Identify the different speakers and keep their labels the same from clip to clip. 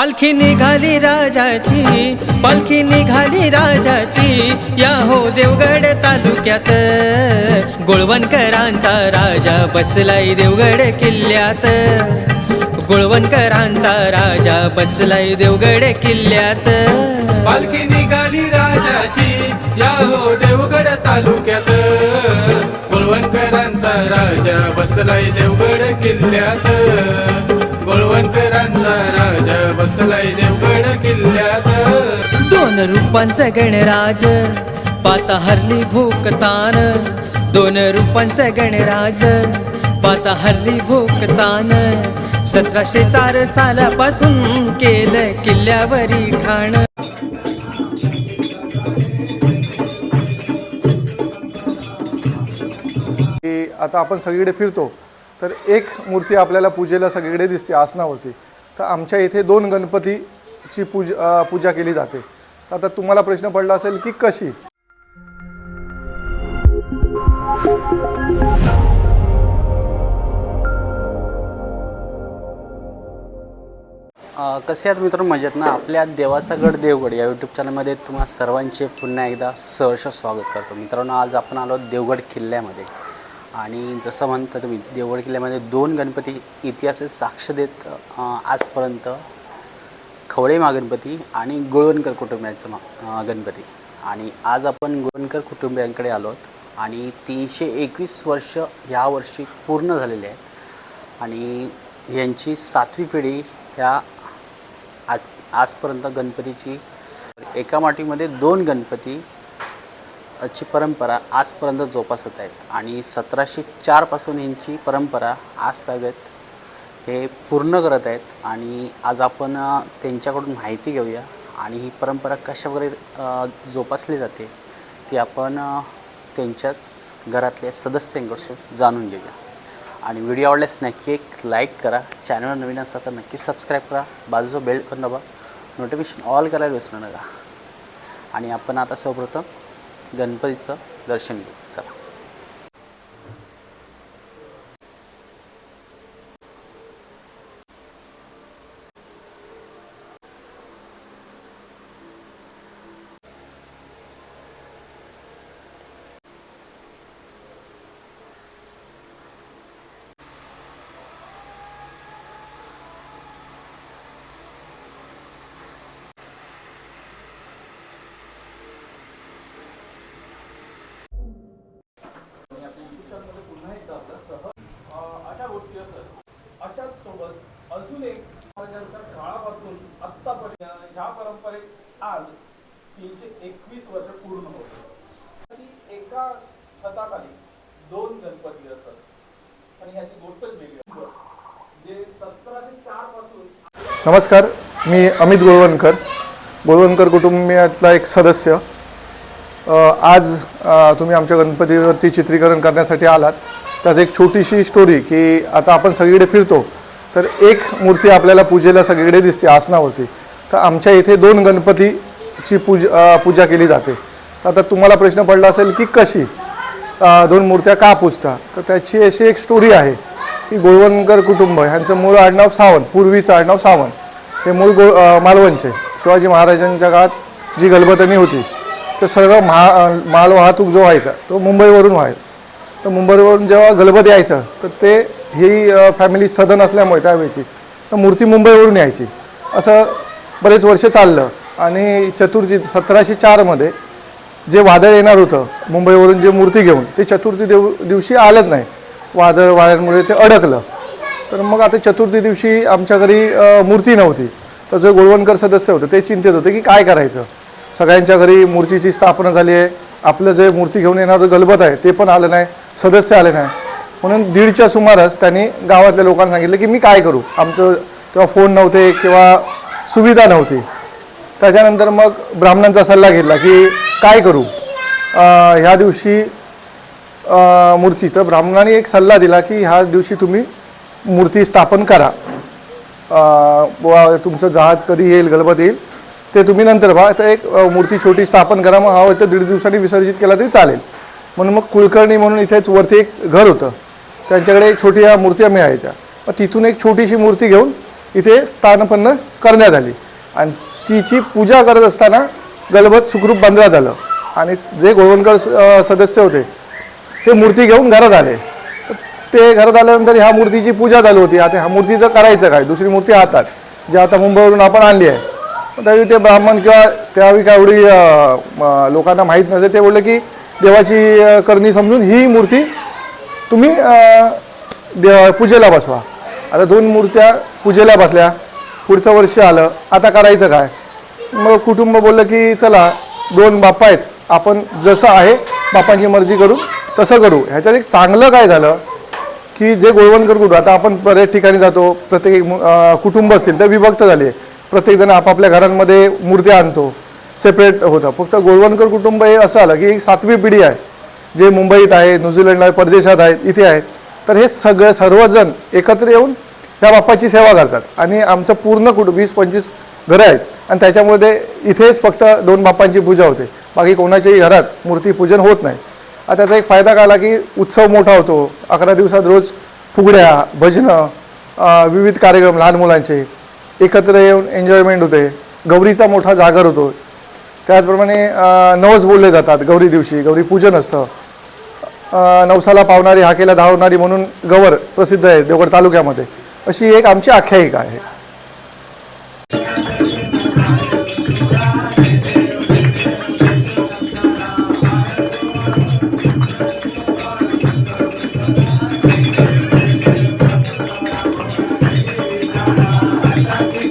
Speaker 1: पालखी निघाली राजाची पालखी निघाली राजाची. या हो देवगड तालुक्यात. गुळवणकरांचा राजा बसलाय देवगड किल्ल्यात. गुळवणकरांचा राजा बसलाय देवगड किल्ल्यात.
Speaker 2: पालखी निघाली राजाची या हो देवगड तालुक्यात. गोळवणकरांचा राजा बसलाय देवगड किल्ल्यात. देवगड किल्ल्यात.
Speaker 1: दोन रूपांचा गणराज पाता हरली भूकतान दोन रूपांचा गणराज पाता हरली भूकतान सतराशे चार सालापासून केलं किल्ल्यावरी ठाण.
Speaker 3: की आता आपण सगळीकडे फिरतो तर एक मूर्ती आपल्याला पूजेला सगळीकडे दिसते आसनावरती. तर आमच्या इथे दोन गणपतीची पूज पूजा केली जाते. आता तुम्हाला प्रश्न पडला असेल की कशी?
Speaker 4: कसे आहात मित्रांनो? मजेत ना? आपल्या देवाचा गड देवगड या यूट्यूब चॅनलमध्ये तुम्हा सर्वांचे पुन्हा एकदा सहर्ष स्वागत करतो. मित्रांनो आज आपण आलो देवगड किल्ल्यामध्ये. आणि जसं म्हणता तुम्ही देवगड किल्ल्यामध्ये दोन गणपती इतिहास साक्ष देत आजपर्यंत खवळे महागणपती आणि गुळवणकर कुटुंबियांचं मा गणपती. आणि आज आपण गुळवणकर कुटुंबियांकडे आलो आहोत आणि तीनशे एकवीस वर्ष ह्या वर्षी पूर्ण झालेले आहेत आणि यांची सातवी पिढी ह्या आज आजपर्यंत गणपतीची एका माटीमध्ये दोन गणपती ची परंपरा आजपर्यंत जोपासत आहेत. आणि सतराशे चारपासून यांची परंपरा आज तागत हे पूर्ण करत आहेत. आणि आज आपण त्यांच्याकडून माहिती घेऊया. आणि ही परंपरा कशाप्रकारे वगैरे जोपासली जाते ती आपण त्यांच्याच घरातल्या सदस्यांकडून जाणून घेऊया. आणि व्हिडिओ आवडल्यास नक्की एक लाईक करा. चॅनलवर नवीन असाल तर नक्की सबस्क्राईब करा. बाजूचा बेल करून दाबा. नोटिफिकेशन ऑल करायला विसरू नका. आणि आपण आता सर्वप्रथम गणपतीचं दर्शन घेऊ. चला
Speaker 2: अशा गोष्टी असत अशाच सोबत अजून एक महाराजांच्या काळापासून आत्तापर्यंत ह्या परंपरेत आज तीनशे एकवीस वर्ष पूर्ण होते ती एका छताखाली दोन गणपती असत आणि ह्याची गोष्टच वेगळी आहे. जे सतराशे चारपासून
Speaker 3: नमस्कार मी अमित गोळवणकर. गोळवणकर कुटुंबियातला एक सदस्य. आज तुम्ही आमच्या गणपतीवरती चित्रीकरण करण्यासाठी आलात. त्यात एक छोटीशी स्टोरी की आता आपण सगळीकडे फिरतो तर एक मूर्ती आपल्याला पूजेला सगळीकडे दिसते आसनावरती. तर आमच्या इथे दोन गणपतीची पूज पूजा केली जाते. तर आता तुम्हाला प्रश्न पडला असेल की कशी? दोन मूर्त्या का पूजता? तर त्याची अशी एक स्टोरी आहे. की गोळवणकर कुटुंब ह्यांचं मूळ आडनाव सावंत पूर्वीचं आडनाव सावंत. हे मूळ गो मालवणचे. शिवाजी महाराजांच्या काळात जी गलबतणी होती तर सर्व महा माल वाहतूक जो व्हायचा तो मुंबईवरून व्हायचा. तर मुंबईवरून जेव्हा गलबत यायचं तर ते ही फॅमिली सदन असल्यामुळे त्यावेळची तर मूर्ती मुंबईवरून यायची. असं बरेच वर्ष चाललं. आणि चतुर्थी सतराशे चारमध्ये जे वादळ येणार होतं मुंबईवरून जे मूर्ती घेऊन ते चतुर्थी देव दिवशी आलंच नाही. वादळ वाऱ्यांमुळे ते अडकलं. तर मग आता चतुर्थी दिवशी आमच्या घरी मूर्ती नव्हती. तर जे गोळवणकर सदस्य होते ते चिंतित होते की काय करायचं? सगळ्यांच्या घरी मूर्तीची स्थापना झाली आहे. आपलं जे मूर्ती घेऊन येणारं गलबत आहे ते पण आलं नाही. सदस्य आले नाही. म्हणून दीडच्या सुमारास त्यांनी गावातल्या लोकांना सांगितलं की मी काय करू? आमचं तेव्हा फोन नव्हते किंवा सुविधा नव्हती. त्याच्यानंतर मग ब्राह्मणांचा सल्ला घेतला की काय करू? ह्या दिवशी मूर्ती. तर ब्राह्मणांनी एक सल्ला दिला की ह्या दिवशी तुम्ही मूर्ती स्थापन करा. अं, तुमचं जहाज कधी येईल गलबत येईल ते तुम्ही नंतर पहा तर एक मूर्ती छोटी स्थापन करा. मग हवं तर दीड दिवसांनी विसर्जित केला तरी चालेल. म्हणून मग कुलकर्णी म्हणून इथेच वरती एक घर होतं. त्यांच्याकडे छोटी ह्या मूर्त्या मिळायच्या मग तिथून एक छोटीशी मूर्ती घेऊन इथे स्थानपन्न करण्यात आली. आणि तिची पूजा करत असताना गलबत सुखरूप बंधण्यात आलं. आणि जे गोळवणकर सदस्य होते ते मूर्ती घेऊन घरात आले. तर ते घरात आल्यानंतर ह्या मूर्तीची पूजा चालू होती. आता ह्या मूर्तीचं करायचं काय? दुसरी मूर्ती हातात जी आता मुंबईवरून आपण आणली आहे. त्यावेळी ते ब्राह्मण किंवा त्यावेळी काय एवढी लोकांना माहीत नसेल ते बोलले की देवाची करणी समजून ही मूर्ती तुम्ही देव पूजेला बसवा. आता दोन मूर्त्या पूजेला बसल्या. पुढचं वर्ष आलं. आता करायचं काय? मग कुटुंब बोललं की चला दोन बाप्पा आहेत. आपण जसं आहे बापांची मर्जी करू. तसं करू. ह्याच्यात एक चांगलं काय झालं की जे गोळवणकर कुटुंब आता आपण बऱ्याच ठिकाणी जातो प्रत्येक कुटुंब असतील तर विभक्त झाले. प्रत्येकजण आपापल्या घरांमध्ये मूर्त्या आणतो. सेपरेट होतं. फक्त गोळवणकर कुटुंब हे असं आलं की एक सातवी पिढी आहे. जे मुंबईत आहे न्यूझीलंड आहे परदेशात आहेत इथे आहेत. तर हे सगळे सर्वजण एकत्र येऊन त्या बाप्पाची सेवा करतात. आणि आमचं पूर्ण कुटुंब वीस पंचवीस घरं आहेत. आणि त्याच्यामध्ये इथेच फक्त दोन बाप्पांची पूजा होते. बाकी कोणाच्याही घरात मूर्तीपूजन होत नाही. त्याचा एक फायदा काय आला की उत्सव मोठा होतो. अकरा दिवसात रोज फुगड्या भजनं विविध कार्यक्रम लहान मुलांचे. एकत्र येऊन एन्जॉयमेंट होते. गौरीचा मोठा जागर होतो. त्याचप्रमाणे नवस बोलले जातात. गौरी दिवशी गौरी पूजन असतं. नवसाला पावणारी हाकेला धावणारी म्हणून गवर प्रसिद्ध आहे देवगड तालुक्यामध्ये. अशी एक आमची आख्यायिका आहे.
Speaker 4: Thank you.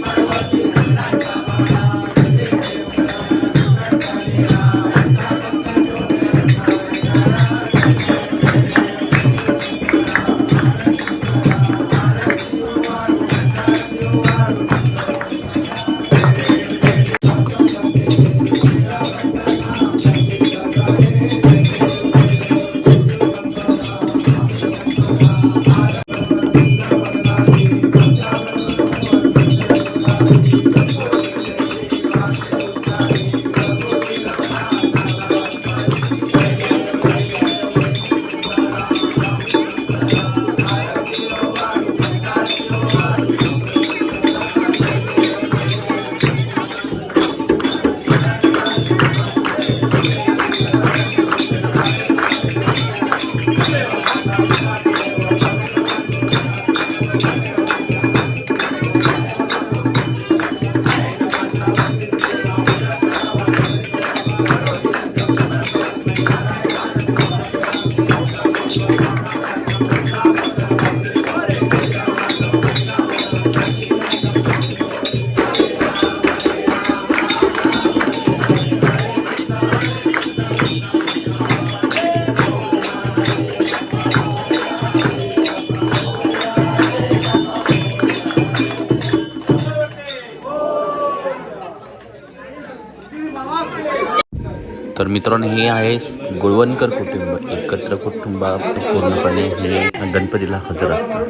Speaker 4: मित्रांनो हे आहे गुळवणकर कुटुंब. एकत्र कुटुंब पूर्णपणे हे गणपतीला हजर असतं.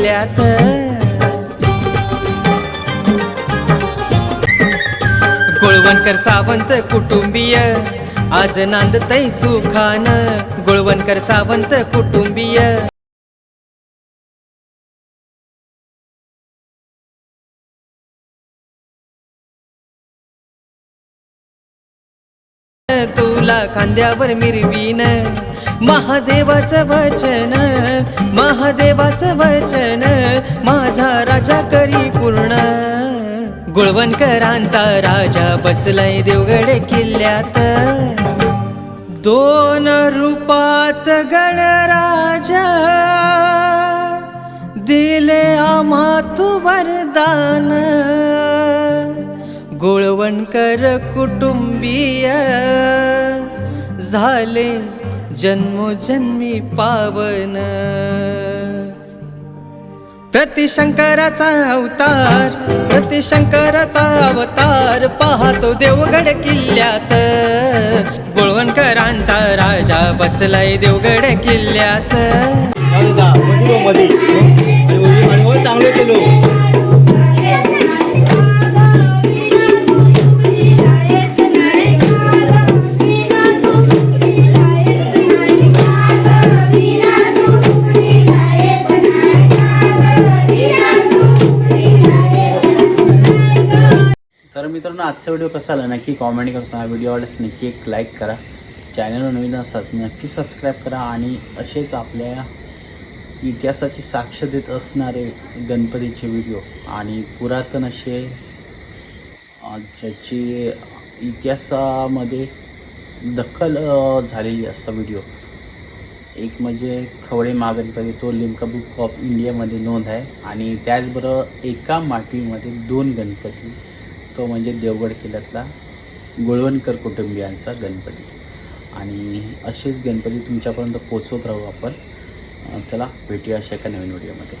Speaker 1: किल्ल्यात गुळवणकर सावंत कुटुंबीय आज नांदतय सुखान. गुळवणकर सावंत कुटुंबीय. तुला खांद्यावर मिरवीन महादेवाचं वचन महादेवाचं वचन माझा राजा करी पूर्ण. गुळवणकरांचा राजा बसलाय देवगड किल्ल्यात. दोन रूपात गणराजा दिले आम्हा तू वरदान. गुळवणकर कुटुंबीय झाले जन्मोजन्मी पावन. प्रतिशंकराचा अवतार प्रतिशंकराचा अवतार पाहतो देवगड किल्ल्यात. गुळवणकरांचा राजा बसलाय देवगड किल्ल्यात.
Speaker 5: चांगले केलो.
Speaker 4: मित्रांनो आजचा व्हिडिओ कसा आला नक्की कॉमेंट करताना व्हिडिओ आवडल्यास नक्की एक लाईक करा. चॅनलवर नवीन असतात नक्की सबस्क्राईब करा आणि असेच आपल्या इतिहासाची साक्ष देत असणारे गणपतीचे व्हिडिओ आणि पुरातन असे ज्याची इतिहासामध्ये दखल झालेली असता व्हिडिओ. एक म्हणजे खवळे महागणपती तो लिमका बुक ऑफ इंडियामध्ये नोंद आहे आणि त्याचबरोबर एका माटीमध्ये दोन गणपती तो म्हणजे देवगड किल्ल्यातला गुळवणकर कुटुंबियांचा गणपती. आणि असेच गणपती तुमच्यापर्यंत पोचवत राहू आपण. चला भेटूया अशा एका नवीन व्हिडिओमध्ये.